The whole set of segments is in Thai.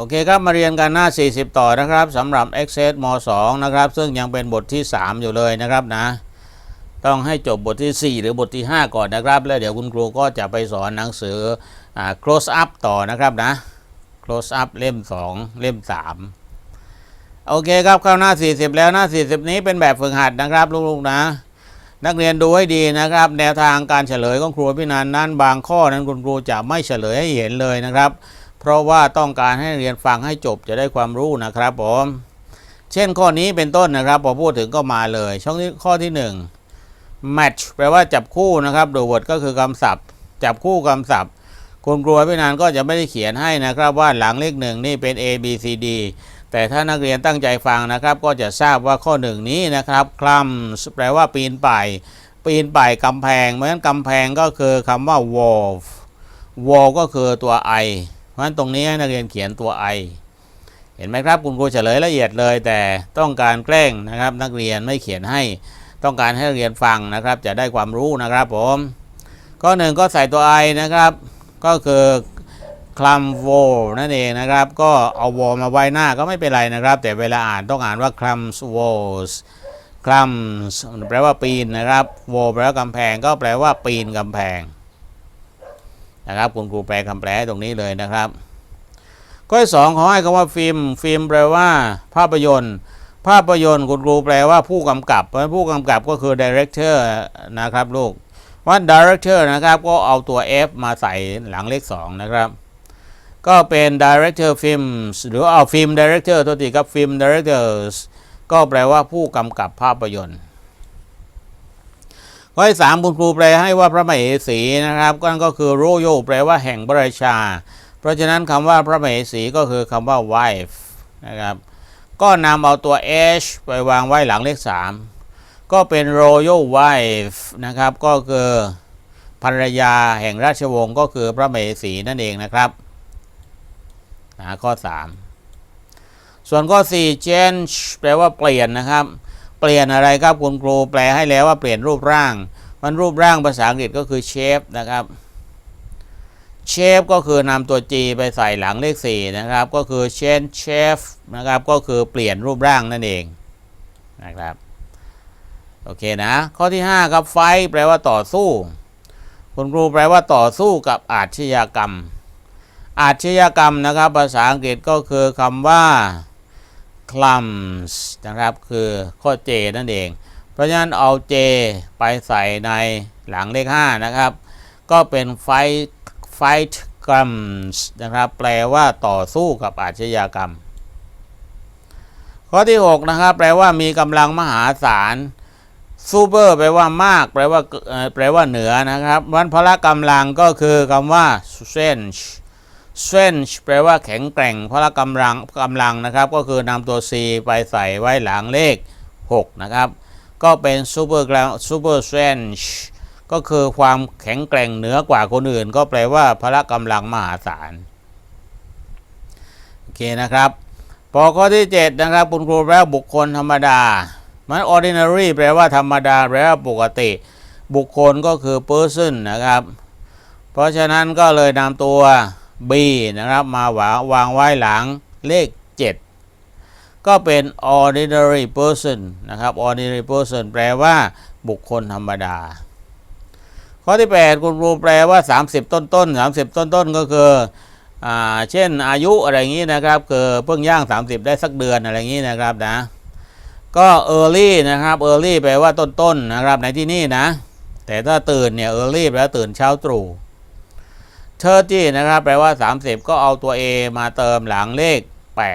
โอเคครับมาเรียนกันหน้า 40 ต่อนะครับสำหรับ Access ม2นะครับ ซึ่งยังเป็นบทที่ 3 อยู่เลยนะครับนะ ต้องให้จบบทที่ 4 หรือบทที่ 5 ก่อนนะครับ แล้วเดี๋ยวคุณครูก็จะไปสอนหนังสืออ close up ต่อนะครับนะ close up เล่ม 2 เล่ม 3 โอเคครับเข้าหน้า 40 แล้วหน้า 40 นี้เป็นแบบฝึกหัดนะครับลูกๆนะนักเรียนดูให้ดีนะครับ แนวทางการเฉลยของครูพี่นันนั้นบางข้อนั้นคุณครูจะไม่เฉลยให้เห็นเลยนะครับ เพราะว่าต้องการให้เรียนฟังให้จบจะได้ความรู้นะครับผมเช่นข้อนี้เป็นต้นนะครับพอพูดถึงก็มาเลยช่องที่ข้อที่ 1 match แปลว่าจับคู่นะครับดูวดก็คือคำศัพท์ จับคู่คำศัพท์คุณครูพี่นันก็จะไม่ได้เขียนให้นะครับว่าหลังเลขหนึ่งนี่เป็น A B C D แต่ถ้านักเรียนตั้งใจฟังนะครับ ก็จะทราบว่าข้อหนึ่งนี้นะครับคลัมแปลว่าปีนป่ายปีนป่ายกำแพง เพราะฉะนั้นกำแพงก็คือคำว่า wall wall ก็คือตัว i ราะฉะนั้นตรงนี้ให้นักเรียนเขียนตัว i เห็นไหมครับคุณครูเฉลยละเอียดเลย แต่ต้องการแกล้งนะครับ นักเรียนไม่เขียนให้ต้องการให้นักเรียนฟังนะครับ จะได้ความรู้นะครับผมข้อหนึ่งก็ใส่ตัว i นะครับ ก็คือคลัมโวนั่นเองนะครับ ก็เอาวอมาไว้หน้าก็ไม่เป็นไรนะครับ แต่เวลาอ่านต้องอ่านว่าคลัมส์วอลคลัมส์แปลว่าปีนนะครับโวแปลว่ากำแพงก็แปลว่าปีนกำแพง นะครับคุณครูแปลคำแปลตรงนี้เลยนะครับข้อที่สองขอให้คำว่าฟิล์ม ฟิล์มแปลว่า ภาพยนตร์ ภาพยนตร์คุณครูแปลว่าผู้กำกับเพราะผู้กำกับก็คือ director นะครับลูกว่า director นะครับก็เอาตัว F มาใส่หลังเลข 2 นะครับ ก็เป็น director films หรือเอาฟิล์ม director ตัวทีครับฟิล์ม directors ก็แปลว่าผู้กำกับภาพยนตร์ ข้อที่สามคุณครูแปลให้ว่าพระมเหสีนะครับก็นั่นก็คือ royal แปลว่าแห่งพระราชา เพราะฉะนั้นคำว่าพระมเหสีก็คือคำว่า wife นะครับก็นำเอาตัว h ไปวางไว้หลังเลข 3 ก็เป็น royal wife นะครับ ก็คือภรรยาแห่งราชวงศ์ก็คือพระมเหสีนั่นเองนะครับนะข้อ 3 ส่วนข้อ 4 change แปลว่าเปลี่ยนนะครับ เปลี่ยนอะไรครับคุณครูแปลให้แล้วว่าเปลี่ยนรูปร่าง มันรูปร่างภาษาอังกฤษก็คือ shape นะครับ shape ก็คือนำตัว g ไปใส่หลังเลข 4 นะครับ ก็คือ change shape นะครับ ก็คือเปลี่ยนรูปร่างนั่นเองนะครับ โอเคนะ ข้อที่ 5 ครับ fight แปลว่าต่อสู้ คุณครูแปลว่าต่อสู้กับอาชญากรรม อาชญากรรมนะครับ ภาษาอังกฤษก็คือคำว่า clums นะครับคือข้อ J นั่นเอง เพราะฉะนั้นเอา J ไปใส่ในหลังเลข 5 นะครับ ก็เป็น fight fight crimes นะครับ แปลว่าต่อสู้กับอาชญากรรม ข้อที่ 6 นะครับ แปลว่ามีกำลังมหาศาล super แปลว่ามาก แปลว่าแปลว่าเหนือนะครับวันพละกำลังก็คือคำว่า strength strength แปลว่าแข็งแกร่งพละกำลังกำลังนะครับ ก็คือนำตัว C ไปใส่ไว้หลังเลข 6 นะครับ ก็เป็น super super strength ก็คือความแข็งแกร่งเหนือกว่าคนอื่น ก็แปลว่าพละกำลังมหาศาลโอเคนะครับพอข้อที่ 7 นะครับ คุณครูแปลว่าบุคคลธรรมดา มัน ordinary แปลว่าธรรมดาแปลว่าปกติ บุคคลก็คือ person นะครับ เพราะฉะนั้นก็เลยนำตัว B นะครับ มาวางวางไว้หลังเลข 7 ก็เป็น ordinary person นะครับ ordinary person แปลว่าบุคคลธรรมดา ข้อที่ 8 คุณครูแปลว่า 30 ต้นต้น30 ต้นต้นก็คืออ่าเช่นอายุอะไรอย่างนี้นะครับคือเพิ่งย่าง 30 ได้สักเดือนอะไรอย่างนี้นะครับนะก็ early นะครับ early แปลว่าต้นๆนนะครับในที่นี่นะ แต่ถ้าตื่นเนี่ย early แปลว่าตื่นเช้าตรู่ 30นะครับแปลว่า 30 ก็เอาตัว A มาเติมหลังเลข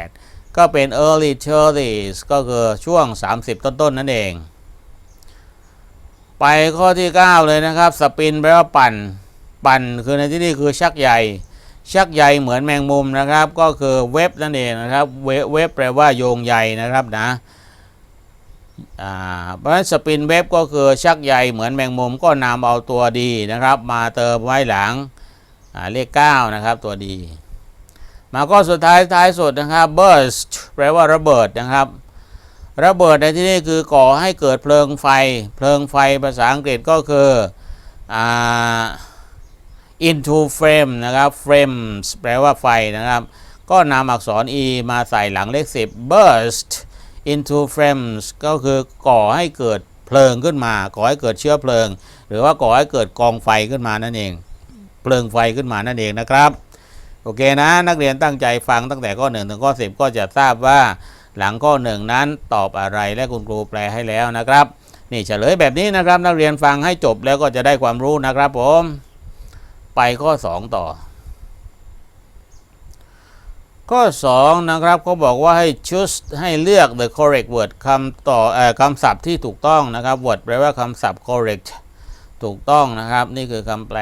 8 ก็เป็น early 30s ก็คือช่วง 30 ต้นๆนนั่นเอง ไปข้อที่ 9 เลยนะครับสปินแปลว่าปั่น ปั่นคือในที่นี้คือชักใยชักใยเหมือนแมงมุมนะครับ ก็คือเว็บนั่นเองนะครับเว็บเว็บแปลว่าโยงใยนะครับนะเพราะฉะนั้นสปินเว็บก็คือชักใยเหมือนแมงมุมก็นำเอาตัวดีนะครับ มาเติมไว้หลัง เลข9นะครับตัวดี มาก็สุดท้ายท้ายสุดนะครับ burst แปลว่าระเบิดนะครับ ระเบิดในที่นี้คือก่อให้เกิดเพลิงไฟ เพลิงไฟภาษาอังกฤษก็คืออ่า into flame นะครับ flames แปลว่าไฟนะครับ ก็นำอักษร e มาใส่หลังเลข 10 burst into flames ก็คือก่อให้เกิดเพลิงขึ้นมา ก่อให้เกิดเชื้อเพลิง หรือว่าก่อให้เกิดกองไฟขึ้นมานั่นเอง เพลิงไฟขึ้นมานั่นเองนะครับ โอเคนะ นักเรียนตั้งใจฟังตั้งแต่ข้อ 1 ถึงข้อ 10 ก็จะทราบว่าหลังข้อ 1 นั้นตอบอะไรและคุณครูแปลให้แล้วนะครับ นี่เฉลยแบบนี้นะครับ นักเรียนฟังให้จบแล้วก็จะได้ความรู้นะครับผม ไปข้อ 2 ต่อ ข้อ 2 นะครับเขาบอกว่าให้ choose ให้เลือก the correct word คำต่ออคำศัพท์ที่ถูกต้องนะครับ word แปลว่าคำศัพท์ correct ถูกต้องนะครับ นี่คือคำแปล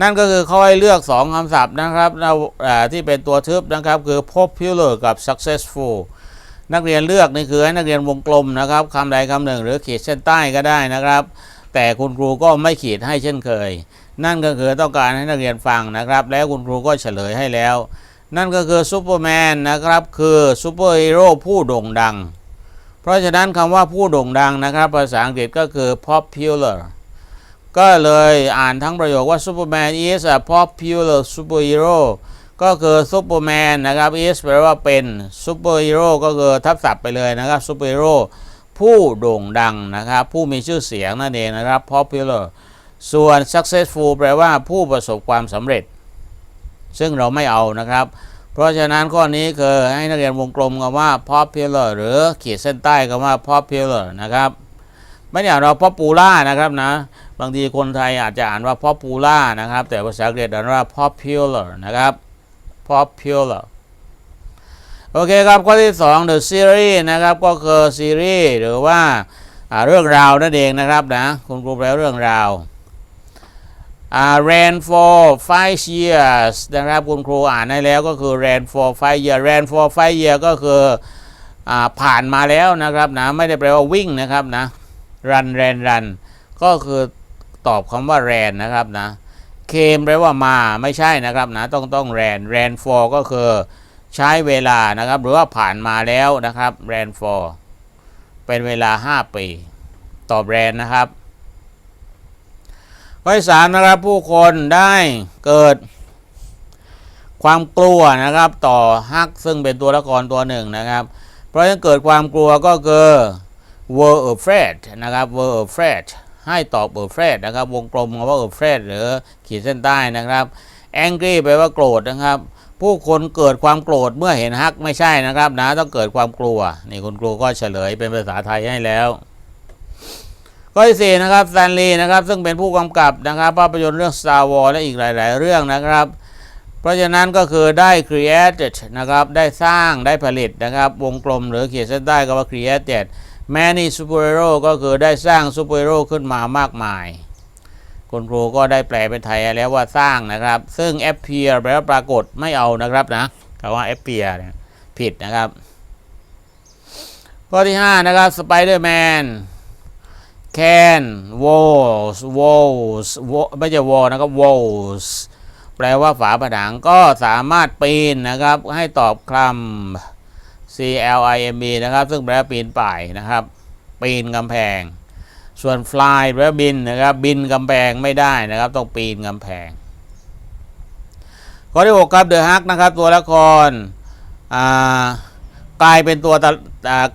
นั่นก็คือเขาให้เลือก 2คำศัพท์นะครับที่เป็นตัวทึบนะครับ คือ popular กับ successful นักเรียนเลือกนี่คือให้นักเรียนวงกลมนะครับคำใดคำหนึ่ง หรือขีดเส้นใต้ก็ได้นะครับ แต่คุณครูก็ไม่ขีดให้เช่นเคย นั่นก็คือต้องการให้นักเรียนฟังนะครับ แล้วคุณครูก็เฉลยให้แล้ว นั่นก็คือซูเปอร์แมนนะครับ คือซูเปอร์ฮีโร่ผู้โด่งดัง เพราะฉะนั้นคำว่าผู้โด่งดังนะครับ ภาษาอังกฤษก็คือ popular ก็เลยอ่านทั้งประโยคว่า Superman is a popular superhero ก็คือซูเปอร์แมนนะครับ is แปลว่าเป็นซูเปอร์ฮีโร่ก็คือทับศัพท์ไปเลยนะครับซูเปอร์ฮีโร่ผู้โด่งดังนะครับ ผู้มีชื่อเสียงนั่นเองนะครับ popular ส่วน successful แปลว่าผู้ประสบความสำเร็จ ซึ่งเราไม่เอานะครับ เพราะฉะนั้นข้อนี้คือให้นักเรียนวงกลมคำว่า popular หรือขีดเส้นใต้คำว่า popular นะครับ ไม่ได้อ่านว่า popular นะครับนะ บางทีคนไทยอาจจะอ่านว่า popular นะครับ แต่ภาษาอังกฤษอ่านว่า popular นะครับ popular โอเคครับข้อที่ 2 the series นะครับก็คือซีรีส์หรือว่าเรื่องราวนั่นเองนะครับนะคุณครูแปลเรื่องราว ran for five years นะครับคุณครูอ่านให้แล้วก็คือ ran for five years ran for five years ก็คืออผ่านมาแล้วนะครับนะไม่ได้แปลว่าวิ่งนะครับนะ run ran run ก็คือ ตอบคำว่า ran นะครับนะ came แปลว่ามาไม่ใช่นะครับนะต้องต้อง ran ran for ก็คือใช้เวลานะครับ หรือว่าผ่านมาแล้วนะครับ ran for เป็นเวลา 5 ปี ตอบ ran นะครับข้อที่สามนะครับผู้คนได้เกิดความกลัวนะครับต่อฮักซึ่งเป็นตัวละครตัวหนึ่งนะครับ เพราะฉะนั้นเกิดความกลัวก็คือ were afraid นะครับ were afraid ให้ตอบ afraid นะครับ วงกลมคำว่า afraid หรือขีดเส้นใต้นะครับ angry แปลว่าโกรธนะครับ ผู้คนเกิดความโกรธเมื่อเห็นฮักไม่ใช่นะครับนะต้องเกิดความกลัว นี่คุณครูก็เฉลยเป็นภาษาไทยให้แล้วข้อที่สี่นะครับแซนลีนะครับซึ่งเป็นผู้กำกับนะครับภาพยนตร์เรื่อง Star Wars และอีกหลาย ๆ เรื่องนะครับ เพราะฉะนั้นก็คือได้ created นะครับได้สร้างได้ผลิตนะครับ วงกลมหรือเขีดเส้นใต้ก็ว่า created many superhero ก็คือได้สร้าง superhero ขึ้นมามากมาย คุณครูก็ได้แปลเป็นไทยแล้วว่าสร้างนะครับ ซึ่ง appear แปลว่าปรากฏไม่เอานะครับนะคำว่า appear เนี่ยผิดนะครับ ข้อที่ 5 นะครับ Spider-Man can walls walls wall ไม่ใช่ wall นะครับ walls แปลว่าฝาผนังก็สามารถปีนนะครับ ให้ตอบคำ C L I M B นะครับ ซึ่งแปลว่าปีนป่ายนะครับ ปีนกำแพง ส่วน fly แปลว่าบินนะครับ บินกำแพงไม่ได้นะครับ ต้องปีนกำแพง ข้อที่ 6 ครับ The Hulk นะครับ ตัวละครกลายเป็นตัว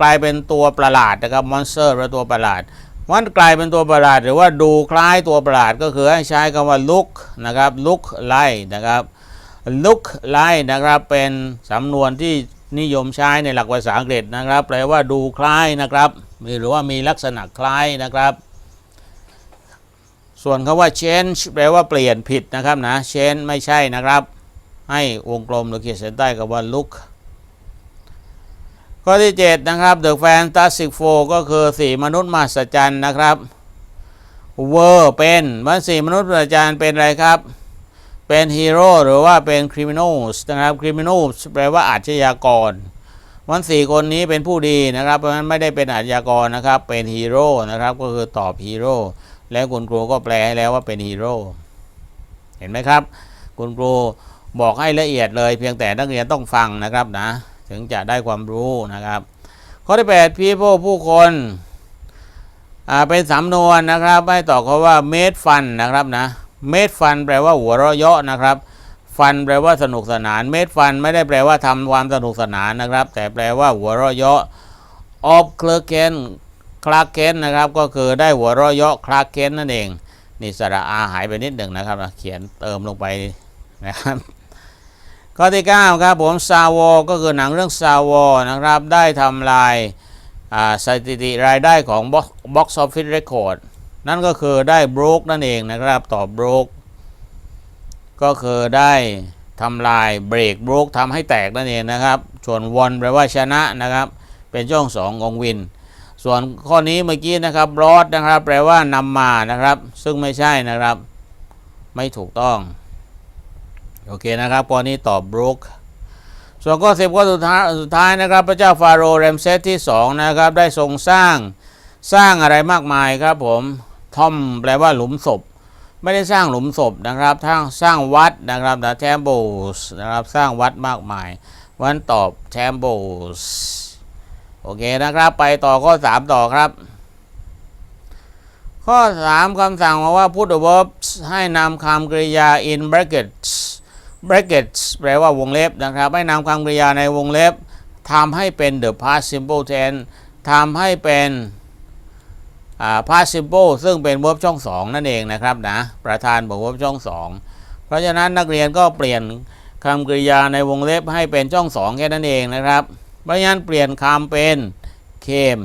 กลายเป็นตัวประหลาดนะครับ monster หรือตัวประหลาดมันกลายเป็นตัวประหลาดหรือว่าดูคล้ายตัวประหลาดก็คือให้ใช้คำว่า look นะครับ look like นะครับ look like นะครับเป็นสำนวนที่ นิยมใช้ในหลักภาษาอังกฤษนะครับ แปลว่าดูคล้ายนะครับหรือว่ามีลักษณะคล้ายนะครับ ส่วนคำว่า change แปลว่าเปลี่ยนผิดนะครับนะ change ไม่ใช่นะครับ ให้วงกลมหรือเขีดเส้นใต้กับว่า look ข้อที่ 7 นะครับ The Fantastic Four ก็คือสี่มนุษย์มหัศจรรย์นะครับ Were เป็นมันสี่มนุษย์มหัศจรรย์เป็นอะไรครับ เป็นฮีโร่หรือว่าเป็น criminals นะครับ criminals แปลว่าอาชญากรมันสี่คนนี้เป็นผู้ดีนะครับ เพราะฉะนั้นไม่ได้เป็นอาชญากรนะครับ เป็นฮีโร่นะครับ ก็คือตอบฮีโร่แล้วคุณครูก็แปลให้แล้วว่าเป็นฮีโร่เห็นไหมครับ คุณครูบอกให้ละเอียดเลย เพียงแต่นักเรียนต้องฟังนะครับนะ ถึงจะได้ความรู้นะครับ ข้อที่8 people ผู้คนเป็นสำนวนนะครับ ให้ตอบเขาว่า made fun นะครับนะ made fun แปลว่าหัวเราะเยาะนะครับ ฟันแปลว่าสนุกสนาน เมดฟันไม่ได้แปลว่าทำความสนุกสนานนะครับ แต่แปลว่าหัวเราะเยาะออฟคลเคนคลาเคนนะครับ ก็คือได้หัวเราะเยาะคลาเคนนั่นเองนี่สระอาหายไปนิดหนึ่งนะครับเขียนเติมลงไปนะครับข้อที่9ครับผมซาวก็คือหนังเรื่องซาวนะครับ ได้ทำลายสถิติรายได้ของ Box Office Record นั่นก็คือได้บรูคนั่นเองนะครับตอบบรูคก็คือได้ทำลายเบรกบรูคทำให้แตกนั่นเองนะครับ ส่วนวอนแปลว่าชนะนะครับ เป็นช่องสองของวิน ส่วนข้อนี้เมื่อกี้นะครับรอดนะครับ แปลว่านำมานะครับ ซึ่งไม่ใช่นะครับ ไม่ถูกต้อง โอเคนะครับข้อนี้ตอบบรูคส่วนข้อสิบข้อสุดท้ายสุดท้ายนะครับ พระเจ้าฟาโรห์เรมเซสที่สองนะครับได้ทรงสร้างสร้างอะไรมากมายครับผม ท่อมแปลว่าหลุมศพ ไม่ได้สร้างหลุมศพนะครับทั้งสร้างวัดนะครับนะแทมโบสนะครับสร้างวัดมากมาย วันตอบแทมโบสโอเคนะครับ ไปต่อข้อ 3 ต่อครับ ข้อ 3คำสั่งมาว่า put the verbs ให้นำคำกริยา in brackets brackets แปลว่าวงเล็บนะครับ ให้นำคำกริยาในวงเล็บทำให้เป็น the past simple tense ทำให้เป็น อ่า past simple ซึ่งเป็น verb ช่อง2นั่นเองนะครับนะประธานบอก verb ช่อง2เพราะฉะนั้นนักเรียนก็เปลี่ยนคำกริยาในวงเล็บให้เป็นช่อง2แค่นั้นเองนะครับเพราะฉะนั้นเปลี่ยนคำเป็น came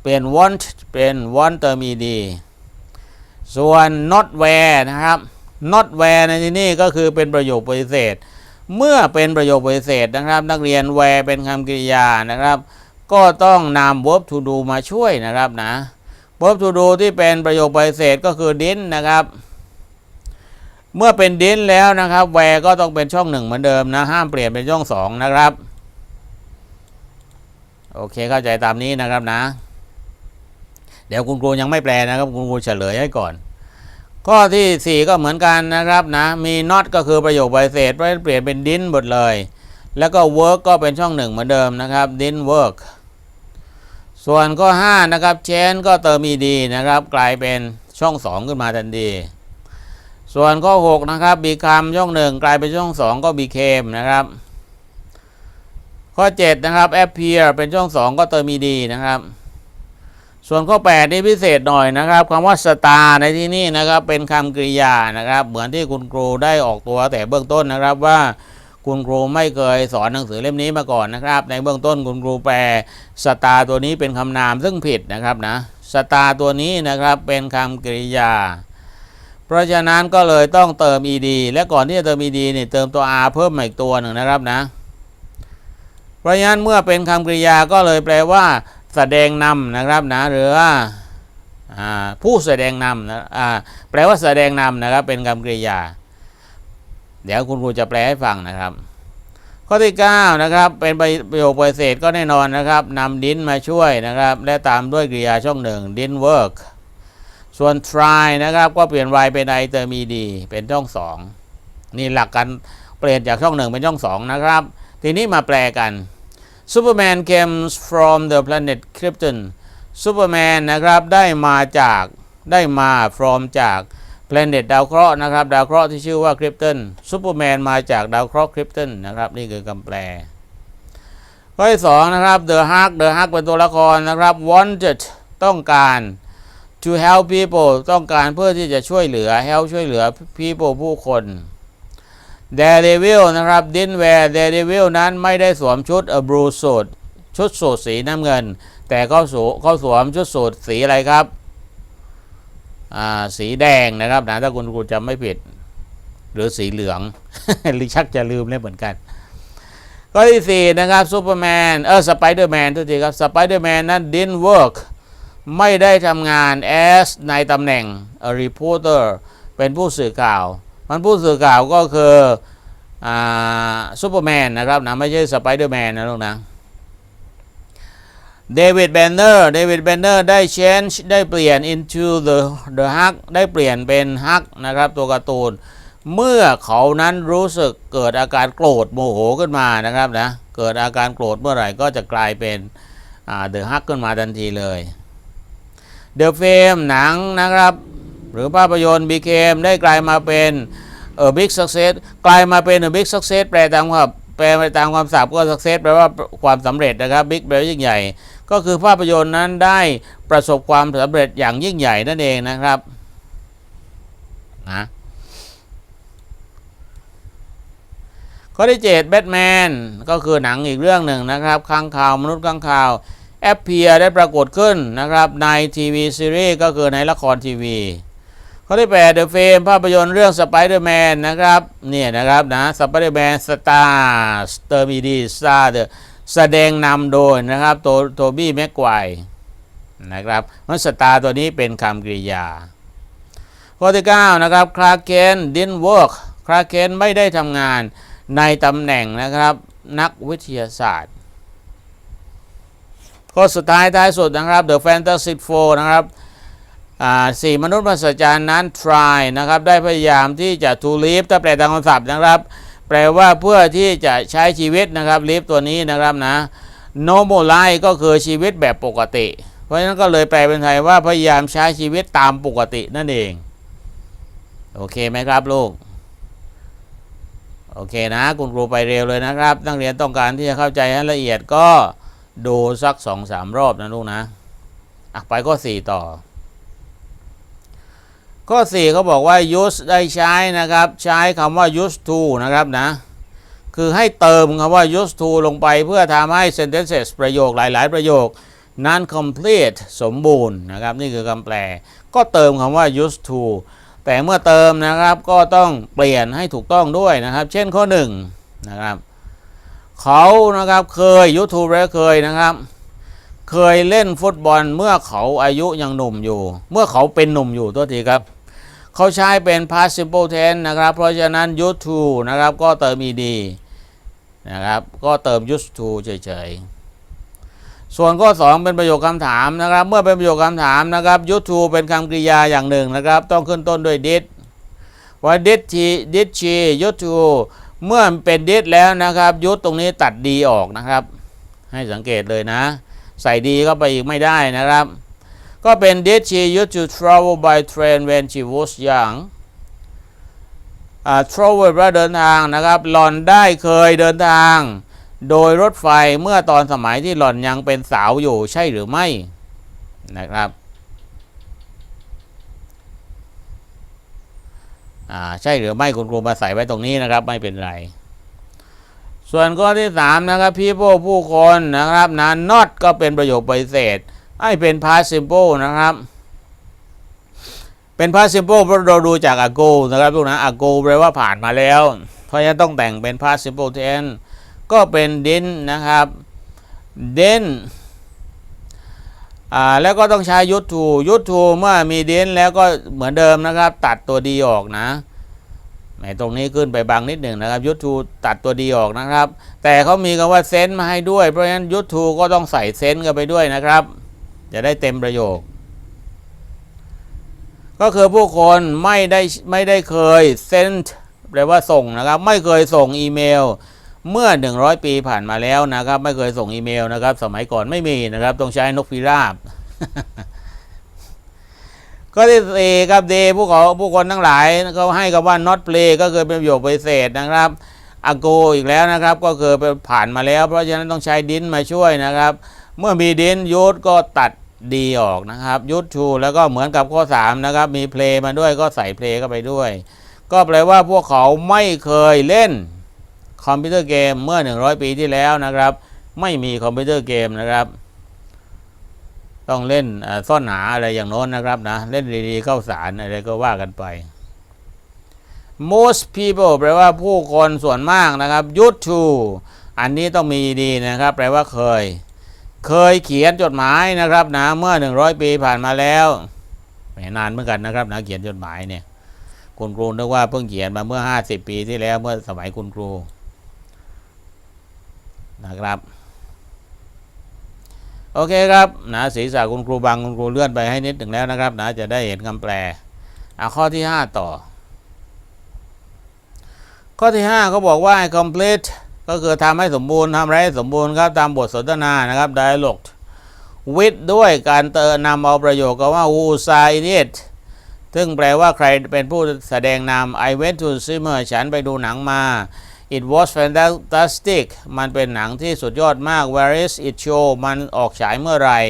เปลี่ยน want เป็น want เติม ed ส่วน not where นะครับ not where ในที่นี้ก็คือเป็นประโยคปฏิเสธ เมื่อเป็นประโยคปฏิเสธนะครับ นักเรียน where เป็นคำกริยานะครับ ก็ต้องนำ verb to do มาช่วยนะครับนะ verb to do ที่เป็นประโยคปฏิเสธก็คือ did นะครับ เมื่อเป็น did แล้วนะครับ where ก็ต้องเป็นช่องหนึ่งเหมือนเดิมนะ ห้ามเปลี่ยนเป็นช่องสองนะครับ โอเคเข้าใจตามนี้นะครับนะ เดี๋ยวคุณครูยังไม่แปลนะครับ คุณครูเฉลยให้ก่อนข้อที่ 4 ก็เหมือนกันนะครับนะ มี not ก็คือประโยคปฏิเสธเพราะฉะนั้นเปลี่ยนเป็น didn't หมดเลย แล้วก็ work ก็เป็นช่องหนึ่งเหมือนเดิมนะครับ didn't work ส่วนข้อ5นะครับ change ก็เติม ed นะครับ กลายเป็นช่อง 2 ขึ้นมาทันที ส่วนข้อ6นะครับ become ช่องหนึ่งกลายเป็นช่อง 2 ก็ became นะครับ ข้อ 7 นะครับ appear เป็นช่อง 2 ก็เติม ed นะครับ ส่วนข้อ 8 นี่พิเศษหน่อยนะครับคำว่า star ในที่นี่นะครับเป็นคำกริยานะครับ เหมือนที่คุณครูได้ออกตัวแต่เบื้องต้นนะครับว่า คุณครูไม่เคยสอนหนังสือเล่มนี้มาก่อนนะครับ ในเบื้องต้นคุณครูแปลสตาตัวนี้เป็นคำนามซึ่งผิดนะครับนะสตาตัวนี้นะครับเป็นคำกริยา เพราะฉะนั้นก็เลยต้องเติม ed และก่อนที่จะเติม ed นี่ยเติมตัว r เพิ่มมาอีกตัวหนึ่งนะครับนะ เพราะฉะนั้นเมื่อเป็นคำกริยาก็เลยแปลว่า แสดงนำนะครับนะหรือว่าผู้แสดงนำนะแปลว่าแสดงนำนะครับเป็นคำกริยา เดี๋ยวคุณครูจะแปลให้ฟังนะครับ ข้อที่9นะครับเป็นประโยคปฏิเสธก็แน่นอนนะครับนำดินมาช่วยนะครับ และตามด้วยกริยาช่องหนึ่ง didn't work ส่วน try นะครับ ก็เปลี่ยน y เป็น i เติม ed เป็นช่องสองนี่หลักการเปลี่ยนจากช่องหนึ่งเป็นช่องสองนะครับ ทีนี้มาแปลกัน Superman came from the planet Krypton Superman นะครับได้มาจากได้มา from จาก planet ดาวเคราะห์นะครับดาวเคราะห์ที่ชื่อว่า Krypton Superman มนมาจากดาวเคราะห์ Krypton นะครับนี่คือคำแปล ข้อที่สองนะครับ The Hulk The Hulk เป็นตัวละครนะครับ wanted ต้องการ to help people ต้องการเพื่อที่จะช่วยเหลือ help ช่วยเหลือ people ผู้คน Daredevil นะครับ didn't wear Daredevil นั้นไม่ได้สวมชุด a blue suit ชุดสูทสีน้ำเงิน แต่เขาสวเขาสวมชุดสูทสีอะไรครับ สีแดงนะครับนะถ้าคุณครูจำไม่ผิด หรือสีเหลืองหรือชักจะลืมเลยเหมือนกันข้อที่สี่นะครับซูเปอร์แมนเออสไปเดอร์แมนทุกทีครับสไปเดอร์แมนนั้น didn't work ไม่ได้ทำงาน as ในตำแหน่ง a reporter เป็นผู้สื่อข่าว มันผู้สื่อข่าวก็คือซูเปอร์แมนนะครับนะไม่ใช่สไปเดอร์แมนนะลูกนะ เดวิดแบนเนอร์เดวิดแบนเนอร์ได้ change ได้เปลี่ยน into the the Hulk ได้เปลี่ยนเป็นฮักนะครับ ตัวการ์ตูน เมื่อเขานั้นรู้สึกเกิดอาการโกรธโมโหขึ้นมานะครับนะ เกิดอาการโกรธเมื่อไหร่ก็จะกลายเป็นเดอะฮักขึ้นมาทันทีเลยเดอะเฟมหนังนะครับ หรือภาพยนตร์บีเคมได้กลายมาเป็นเออ big success กลายมาเป็น a big success แปลตามความแป ลไปตามความศัพท์ก็ success แปลว่าความสำเร็จนะครับ big แปลว่ายิ่งใหญ่ ก็คือภาพยนตร์นั้นได้ประสบความสำเร็จอย่างยิ่งใหญ่นั่นเองนะครับนะข้อที่7แบทแมนก็คือหนังอีกเรื่องหนึ่งนะครับข้างข่าวมนุษย์ข้างข่าวแอปเพียได้ปรากฏขึ้นนะครับในทีวีซีรีส์ก็คือในละครทีวี ข้อที่8 The Fame ภาพยนตร์เรื่อง Spider-Man นะครับเนี่ยนะครับนะ Spider-Man Star s t e r m i d i Star แสดงนำโดยนะครับโตโทบี้แม็กไกวนะครับมันสตาร์ตัวนี้เป็นคำกริยา ข้อที่ 9 นะครับคลาเกน didn't work คลาเกนไม่ได้ทำงานในตำแหน่งนะครับนักวิทยาศาสตร์ ข้อสุดท้ายท้ายสุดนะครับ The Fantastic Four นะครับ สี่มนุษย์มหัศจรรย์นั้น try นะครับได้พยายามที่จะ to live ถ้าแปลตามคำศัพท์นะครับ แปลว่าเพื่อที่จะใช้ชีวิตนะครับ live ตัวนี้นะครับนะ normal life ก็คือชีวิตแบบปกติ เพราะฉะนั้นก็เลยแปลเป็นไทยว่าพยายามใช้ชีวิตตามปกตินั่นเอง โอเคไหมครับลูกโอเคนะ คุณครูไปเร็วเลยนะครับ นักเรียนต้องการที่จะเข้าใจให้ละเอียดก็ดูสักสองสามรอบนะลูกนะอะไปข้อสี่ต่อ ข้อสี่เขาบอกว่า use ได้ใช้นะครับ ใช้คำว่า use to นะครับนะ คือให้เติมคำว่า use to ลงไปเพื่อทำให้ sentences ประโยคหลาย ๆ ประโยค non complete สมบูรณ์นะครับ นี่คือคำแปล ก็เติมคำว่า use to แต่เมื่อเติมนะครับก็ต้องเปลี่ยนให้ถูกต้องด้วยนะครับ เช่นข้อหนึ่งนะครับเขานะครับเคยยูทูบแล้วเคยนะครับเคยเล่นฟุตบอลเมื่อเขาอายุยังหนุ่มอยู่ เมื่อเขาเป็นหนุ่มอยู่ตัวทีครับ เขาใช้เป็น participle tense นะครับ เพราะฉะนั้น used to นะครับก็เติม ed นะครับก็เติม used to เฉยๆ ส่วนข้อ 2 เป็นประโยคคำถามนะครับ เมื่อเป็นประโยคคำถามนะครับ used to เป็นคำกริยาอย่างหนึ่งนะครับ ต้องขึ้นต้นด้วย did ว่า did she did she used to เมื่อเป็น did แล้วนะครับยุดตรงนี้ตัดดีออกนะครับ ให้สังเกตเลยนะ ใส่ดีเข้าไปอีกไม่ได้นะครับ ก็เป็น did she used to travel by train when she was young อ่า travel แปว่าเดินทางนะครับ หล่อนได้เคยเดินทาง โดยรถไฟเมื่อตอนสมัยที่หล่อนยังเป็นสาวอยู่ใช่หรือไม่นะครับใช่หรือไม่คุณครูมาใส่ไว้ตรงนี้นะครับ ไม่เป็นไร ส่วนข้อที่ 3 นะครับ people ผู้คนนะครับนะ not ก็เป็นประโยคปฏิเสธ ให้เป็น past simple นะครับ เป็น past simple เพราะเราดูจาก ago นะครับลูกนะ ago แปลว่าผ่านมาแล้ว เพราะฉะนั้นต้องแต่งเป็น past simple tense ก็เป็น didn't นะครับ didn't อ่าแล้วก็ต้องใช้ยุททูยุททูเมื่อมีเดนแล้วก็เหมือนเดิมนะครับ ตัดตัวดีออกนะแหมตรงนี้ขึ้นไปบางนิดหนึ่งนะครับ ยุททูตัดตัวดีออกนะครับ แต่เขามีคำว่าเซนมาให้ด้วย เพราะฉะนั้นยุททูก็ต้องใส่เซนกันไปด้วยนะครับ จะได้เต็มประโยค ก็คือผู้คนไม่ได้ไม่ได้เคยเซนแปลว่าส่งนะครับ ไม่เคยส่งอีเมล เมื่อ 100 ปีผ่านมาแล้วนะครับ ไม่เคยส่งอีเมลนะครับ สมัยก่อนไม่มีนะครับ ต้องใช้นกพิราบก็ที่สี่ครับเดผู้เขาผู้คนทั้งหลายเขาให้กับว่า not play ก็คือเป็นประโยคปฏิเสธนะครับ ago อีกแล้วนะครับ ก็คือไปผ่านมาแล้ว เพราะฉะนั้นต้องใช้ดินมาช่วยนะครับ เมื่อมีดินยูทก็ตัด ดีออกนะครับยูททูแล้วก็เหมือนกับข้อ 3 นะครับ มีเพลงมาด้วยก็ใส่เพลงเข้าไปด้วย ก็แปลว่าพวกเขาไม่เคยเล่นคอมพิวเตอร์เกมเมื่อ 100 ปีที่แล้วนะครับ ไม่มีคอมพิวเตอร์เกมนะครับ ต้องเล่นซ่อนหาอะไรอย่างโน้นนะครับนะ เล่นดีๆเข้าสารอะไรก็ว่ากันไป most people แปลว่าผู้คนส่วนมากนะครับ used to อันนี้ต้องมีดีนะครับ แปลว่าเคย เคยเขียนจดหมายนะครับนะเมื่อ 100 ปีผ่านมาแล้วแหมนานเหมือนกันนะครับนะเขียนจดหมายเนี่ยคุณครูนึกว่าเพิ่งเขียนมาเมื่อ 50 ปีที่แล้วเมื่อสมัยคุณครูนะครับ โอเคครับนะศีรษะคุณครูบางคุณครูเลื่อนไปให้นิดหนึ่งแล้วนะครับนะจะได้เห็นคำแปลอาข้อที่ 5 ต่อ ข้อที่5เขาบอกว่า complete ก็คือทำให้สมบูรณ์ทำอะไรให้สมบูรณ์ครับตามบทสนทนานะครับ dialogue with ด้วยการเติมนำเอาประโยคก็ว่า who sign it ซึ่งแปลว่าใครเป็นผู้แสดงนำ I went to cinema ฉันไปดูหนังมา It was fantastic มันเป็นหนังที่สุดยอดมาก Where is it show มันออกฉายเมื่อไหร่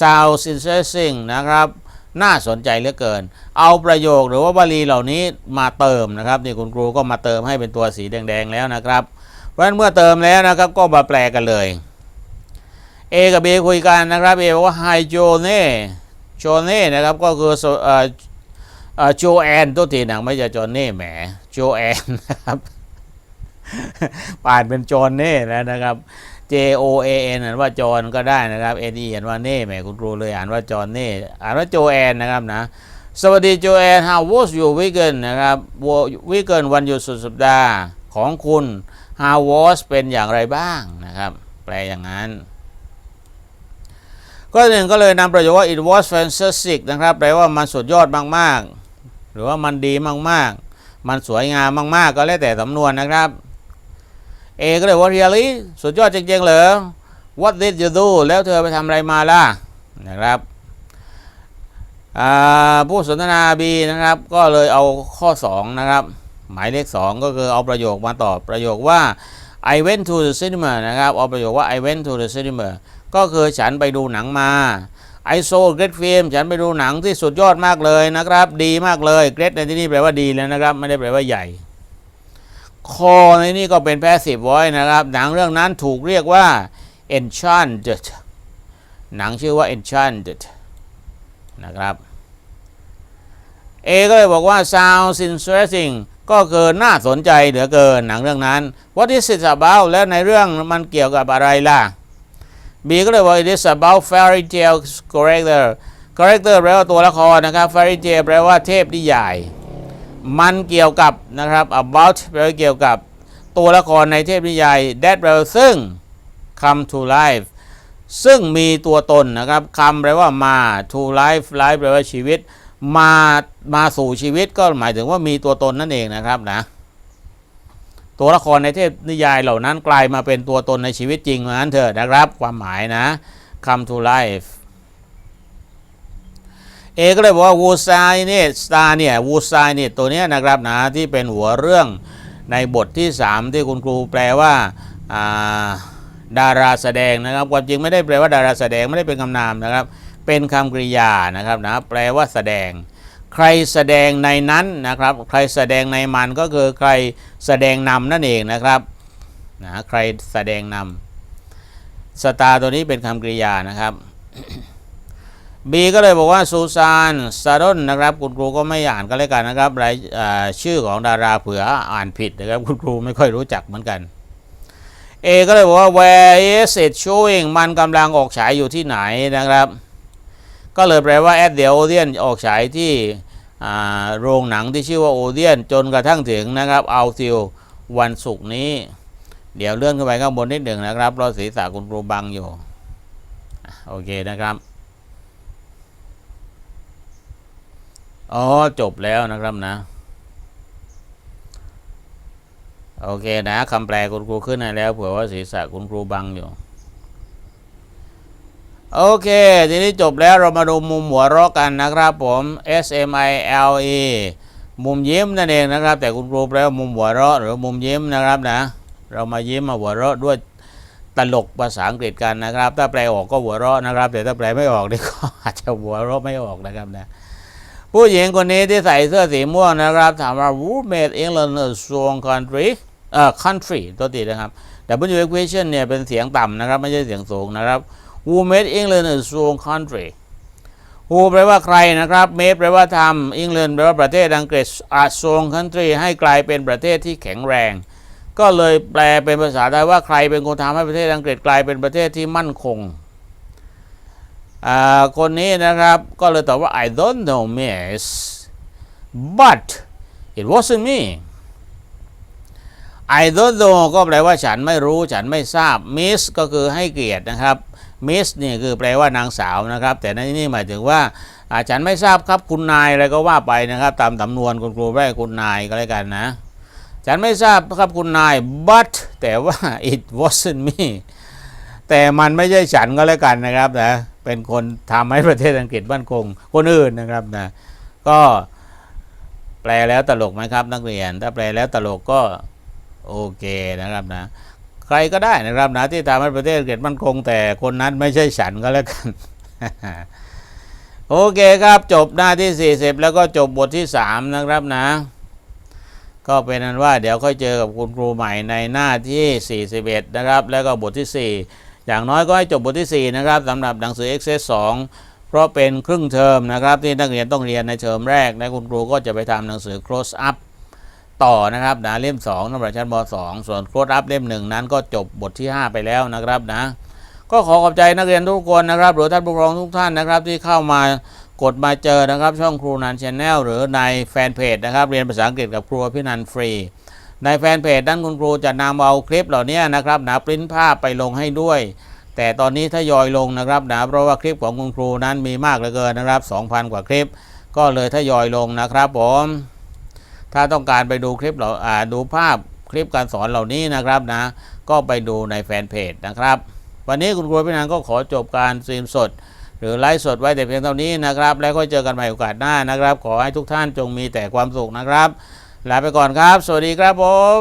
Sounds interesting นะครับ น่าสนใจเหลือเกิน เอาประโยคหรือว่าบาลีเหล่านี้มาเติมนะครับ นี่คุณครูก็มาเติมให้เป็นตัวสีแดง ๆ แล้วนะครับ เพราะฉะนั้นเมื่อเติมแล้วนะครับ ก็มาแปลกันเลย A กับ B คุยกันนะครับ A บอกว่า Hi Johnny Johnny นะครับก็คือโจแอนตัวทีหนังไม่ใช่จอห์นนี่แหมโจแอนนะครับป่านเป็นจอนเน่แล้วนะครับ J O A N อ่านว่าจอนก็ได้นะครับ N E อ่านว่าเน่แหมคุณครูเลยอ่านว่าจอนเน่อ่านว่าโจแอนนะครับนะสวัสดีโจแอน how was your weekend นะครับวีเกนวันหยุดสุดสัปดาห์ ของคุณ how was เป็นอย่างไรบ้างนะครับ แปลอย่างนั้นก็หนึ่งก็เลยนำประโยคว่า it was fantastic นะครับ แปลว่ามันสุดยอดมากๆ หรือว่ามันดีมากๆ มันสวยงามมากๆ ก็แล้วแต่สำนวนนะครับเอก็เลยว่า really สุดยอดจริงๆเหรอ what did you do แล้วเธอไปทำอะไรมาล่ะนะครับผู้สนทนา B นะครับ ก็เลยเอาข้อ 2 นะครับ หมายเลข 2 ก็คือเอาประโยคมาตอบประโยคว่า I went to the cinema นะครับ เอาประโยคว่า I went to the cinema ก็คือฉันไปดูหนังมา I saw great film ฉันไปดูหนังที่สุดยอดมากเลยนะครับ ดีมากเลย great ในที่นี่แปลว่าดีแล้วนะครับ ไม่ได้แปลว่าใหญ่คอในนี่ก็เป็น passive voice นะครับ หนังเรื่องนั้นถูกเรียกว่า enchanted หนังชื่อว่า enchanted นะครับ A ก็เลยบอกว่า sounds interesting ก็เกินน่าสนใจเหลือเกินหนังเรื่องนั้น What is it about แล้วในเรื่องมันเกี่ยวกับอะไรล่ะ B ก็เลยบอก it is about fairy tale character character แปลว่าตัวละครนะครับ fairy tale แปลว่าเทพนิยาย มันเกี่ยวกับนะครับ about แปลว่าเกี่ยวกับตัวละครในเทพนิยาย that แปลว่าซึ่ง come to life ซึ่งมีตัวตนนะครับคำแปลว่ามา to life life แปลว่าชีวิต มามาสู่ชีวิตก็หมายถึงว่ามีตัวตนนั่นเองนะครับนะ ตัวละครในเทพนิยายเหล่านั้นกลายมาเป็นตัวตนในชีวิตจริงเหมือนนั้นเถอะนะครับ ความหมายนะ come to life เอก็เลยบอกว่าวูซายเนี่ยสตาร์เนี่ยวูซายเนี่ยตัวเนี้ยนะครับนะที่เป็นหัวเรื่องในบทที่ 3 ที่คุณครูแปลว่าอ่าดาราแสดงนะครับความจริงไม่ได้แปลว่าดาราแสดงไม่ได้เป็นคำนามนะครับ เป็นคำกริยานะครับนะแปลว่าแสดง ใครแสดงในนั้นนะครับ ใครแสดงในมันก็คือใครแสดงนำนั่นเองนะครับนะใครแสดงนำสตาร์ตัวนี้เป็นคำกริยานะครับบีก็เลยบอกว่าซูซานซาดอนนะครับ คุณครูก็ไม่อ่านก็แล้วกันนะครับรายชื่อของดาราเผื่ออ่านผิดนะครับ คุณครูไม่ค่อยรู้จักเหมือนกันเอก็เลยบอกว่า where is it showing มันกำลังออกฉายอยู่ที่ไหนนะครับ ก็เลยแปลว่า at the Odeon ออกฉายที่โรงหนังที่ชื่อว่า Odeon จนกระทั่งถึงนะครับเอาทิววันศุกร์นี้ เดี๋ยวเลื่อนขึ้นไปข้างบนนิดหนึ่งนะครับเพราะศีรษะคุณครูบังอยู่ โอเคนะครับอ๋อจบแล้วนะครับนะ โอเคนะคำแปลคุณครูขึ้นให้แล้วเผื่อว่าศีรษะคุณครูบังอยู่ โอเค ทีนี้จบแล้วเรามาดูมุมหัวเราะกันนะครับผม S M I L E มุมยิ้มนั่นเองนะครับ แต่คุณครูแปลว่ามุมหัวเราะหรือมุมยิ้มนะครับนะ เรามายิ้มมาหัวเราะด้วยตลกภาษาอังกฤษกันนะครับ ถ้าแปลออกก็หัวเราะนะครับ แต่ถ้าแปลไม่ออกนี่ก็อาจจะหัวเราะไม่ออกนะครับนะผู้หญิงคนนี้ที่ใส่เสื้อสีม่วงนะครับ ถามว่า who made England a strong country เอ่อ country ตัวตินะครับ W equation เนี่ยเป็นเสียงต่ำนะครับ ไม่ใช่เสียงสูงนะครับ who made England a strong country who แปลว่าใครนะครับ made แปลว่าทำ England แปลว่าประเทศอังกฤษ a strong country ให้กลายเป็นประเทศที่แข็งแรง ก็เลยแปลเป็นภาษาไทยว่าใครเป็นคนทำให้ประเทศอังกฤษกลายเป็นประเทศที่มั่นคงคนนี้นะครับก็เลยตอบว่า I don't know miss but it wasn't me I don't know ก็แปลว่าฉันไม่รู้ฉันไม่ทราบ miss ก็คือให้เกียรตินะครับ miss นี่ยคือแปลว่านางสาวนะครับ แต่ในที่นี่หมายถึงว่าอ่าฉันไม่ทราบครับคุณนายอะไรก็ว่าไปนะครับ ตามสำนวนคุณครูแม่คุณนายก็แล้วกันนะฉันไม่ทราบครับคุณนาย but แต่ว่า it wasn't me แต่มันไม่ใช่ฉันก็แล้วกันนะครับนะเป็นคนทำให้ประเทศอังกฤษมั่นคงคนอื่นนะครับนะก็แปลแล้วตลกไหมครับนักเรียน ถ้าแปลแล้วตลกก็โอเคนะครับนะ ใครก็ได้นะครับนะที่ทำให้ประเทศเกิดมั่นคงแต่คนนั้นไม่ใช่ฉันก็แล้วกัน โอเคครับจบหน้าที่ 40 แล้วก็จบบทที่ 3 นะครับนะ ก็เป็นนั้นว่าเดี๋ยวค่อยเจอกับคุณครูใหม่ในหน้าที่ 41 นะครับ แล้วก็บทที่ 4 อย่างน้อยก็ให้จบบทที่ 4 นะครับสำหรับหนังสือ Access 2เพราะเป็นครึ่งเทอมนะครับที่นักเรียนต้องเรียนในเทอมแรกและคุณครูก็จะไปทำหนังสือ close up ต่อนะครับนะเล่ม2สำหรับชั้นม2ส่วน close up เล่ม1นั้นก็จบบทที่ 5 ไปแล้วนะครับนะ ก็ขอขอบใจนักเรียนทุกคนนะครับ หรือท่านผู้ปกครองทุกท่านนะครับ ที่เข้ามากดมาเจอนะครับ ช่องครูนันชแนลหรือในแฟนเพจนะครับ เรียนภาษาอังกฤษกับครูพี่นันฟรี ในแฟนเพจด้านคุณครูจะนำเอาคลิปเหล่านี้นะครับนะปริ้นภาพไปลงให้ด้วย แต่ตอนนี้ถ้ายอยลงนะครับนะเพราะว่าคลิปของคุณครูนั้นมีมากเหลือเกินนะครับ 2,000 กว่าคลิป ก็เลยถ้ายอยลงนะครับผม ถ้าต้องการไปดูคลิปเราดูภาพคลิปการสอนเหล่านี้นะครับนะ ก็ไปดูในแฟนเพจนะครับ วันนี้คุณครูพี่นางก็ขอจบการซีมสด หรือไลฟ์สดไว้แต่เพียงเท่านี้นะครับ แล้วค่อยเจอกันใหม่โอกาสหน้านะครับ ขอให้ทุกท่านจงมีแต่ความสุขนะครับลาไปก่อนครับ สวัสดีครับผม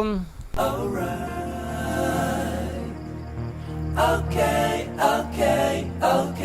right. okay okay okay